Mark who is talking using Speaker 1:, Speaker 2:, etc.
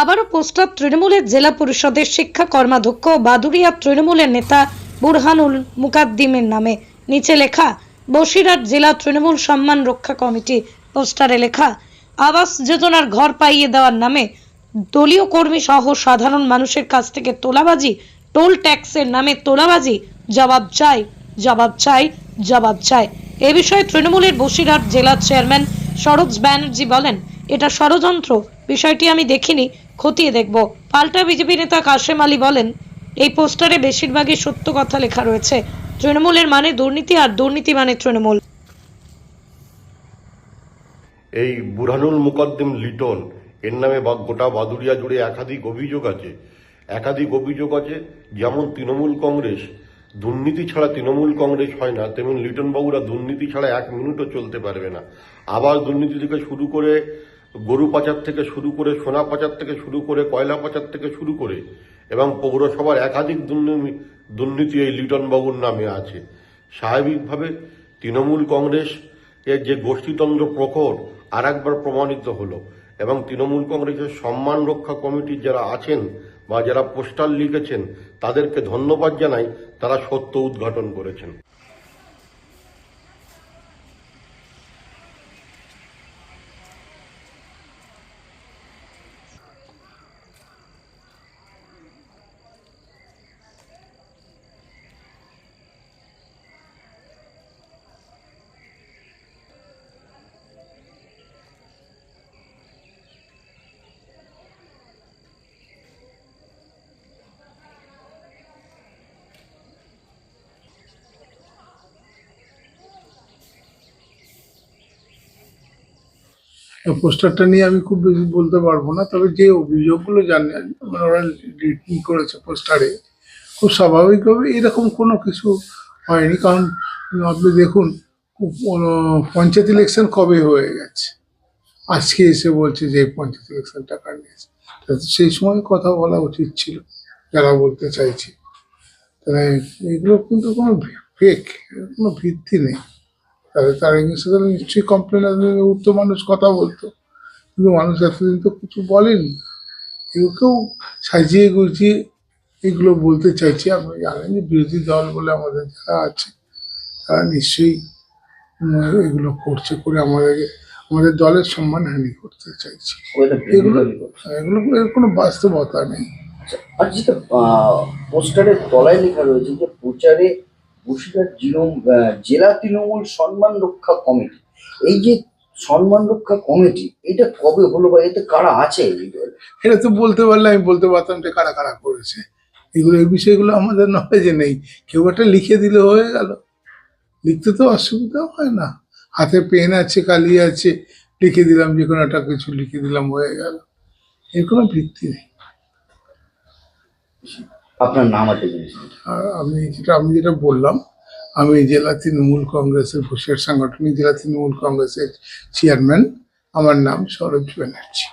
Speaker 1: আবারও পোস্টার তৃণমূলের জেলা পরিষদের শিক্ষা কর্মাধ্যক্ষ বাদুরিয়া তৃণমূলের নেতা বুরহানুল মুকাদ্দিমের নামে। নিচে লেখা, বসিরহাট জেলা তৃণমূল সম্মান রক্ষা কমিটি, পোস্টারে লেখা, আবাস যোজনার ঘর পাইয়ে দেওয়ার নামে দলীয় কর্মী সহ সাধারণ মানুষের কাছ থেকে তোলাবাজি, টোল ট্যাক্সের নামে তোলাবাজি, জবাব চাই জবাব চাই জবাব চাই। এ বিষয়ে তৃণমূলের বসিরহাট জেলা চেয়ারম্যান সরোজ ব্যানার্জি বলেন, এটা ষড়যন্ত্র। বিষয়টি আমি দেখিনি খতিয়ে দেখব। পাল্টা বিজেপি নেতা কাশেম আলী বলেন, এই পোস্টারে বেশিরভাগই সত্য কথা লেখা রয়েছে। তৃণমূলের মানে দুর্নীতি আর দুর্নীতি মানে তৃণমূল।
Speaker 2: এই বুরহানুল মুকদ্দিম লিটন, এর নামে গোটা বাদুড়িয়া জুড়ে একাধিক অভিযোগ আছে। একাধিক অভিযোগ আছে, যেমন তৃণমূল কংগ্রেস, দুর্নীতি ছাড়া তৃণমূল কংগ্রেস হয় না, তেমন লিটন বাবুরা দুর্নীতি ছাড়া এক মিনিটও চলতে পারবে না। আবার দুর্নীতি থেকে শুরু করে গরু পাচার থেকে শুরু করে সোনা পাচার থেকে শুরু করে কয়লা পাচার থেকে শুরু করে এবং পৌরসভার একাধিক দুর্নীতি এই লিটনবাবুর নামে আছে। স্বাভাবিকভাবে তৃণমূল কংগ্রেস এর যে গোষ্ঠীতন্ত্র প্রখর আর একবার প্রমাণিত হলো এবং তৃণমূল কংগ্রেসের সম্মান রক্ষা কমিটির যারা আছেন বা যারা পোস্টার লিখেছেন তাদেরকে ধন্যবাদ জানাই, তারা সত্য উদ্ঘাটন করেছেন।
Speaker 3: পোস্টারটা নিয়ে আমি খুব বেশি বলতে পারব না, তবে যে অভিযোগগুলো জানি মানে ওরা রিটিং করেছে পোস্টারে, খুব স্বাভাবিকভাবে এরকম কোনো কিছু হয়নি, কারণ আপনি দেখুন পঞ্চায়েত ইলেকশন কবে হয়ে গেছে? আজকে এসে বলছে যে পঞ্চায়েত ইলেকশন টাকা নিয়েছে সেই সময় কথা বলা উচিত ছিল, যারা বলতে চাইছে। তাহলে এগুলো কিন্তু কোনো ফেক কোনো ভিত্তি নেই। তাহলে তার এগেন্সে তাহলে নিশ্চয়ই কমপ্লেন আসবে উঠতো মানুষ কথা বলতো। কিন্তু মানুষ এতদিন তো কিছু বলেনি। কেউ কেউ সাজিয়ে গুজিয়ে এগুলো বলতে চাইছে। আপনি জানেন যে বিরোধী দল বলে আমাদের যারা আছে তারা নিশ্চয়ই এগুলো করছে করে আমাদেরকে আমাদের দলের সম্মান হানি করতে চাইছে। এগুলো এগুলো এর কোনো বাস্তবতা নেই।
Speaker 4: আহ, পোস্টারের তলায় লেখা রয়েছে যে প্রচারে বসিরহাট জিলো- তৃণমূল সম্মান রক্ষা কমিটি। এই যে সম্মান রক্ষা কমিটি, এটা কবে হলো বা এতে কারা আছে?
Speaker 3: এটা তো বলতে পারলে আমি বলতে পারতাম যে কারা কারা করেছে। এগুলো, এই বিষয়গুলো আমাদের নলেজে নেই। কেউ একটা লিখে দিলে হয়ে গেল। লিখতে তো অসুবিধা হয় না। হাতে পেন আছে, কালি আছে, লিখে দিলাম, যে কোনো একটা কিছু লিখে দিলাম, হয়ে গেল। এর কোনো ভিত্তি নেই।
Speaker 4: আপনার নাম আছে জিনিস
Speaker 3: আমি যেটা আমি যেটা বললাম, আমি জেলা তৃণমূল কংগ্রেসের বসিরহাট সাংগঠনিক জেলা তৃণমূল কংগ্রেসের চেয়ারম্যান। আমার নাম সৌরভ ব্যানার্জি।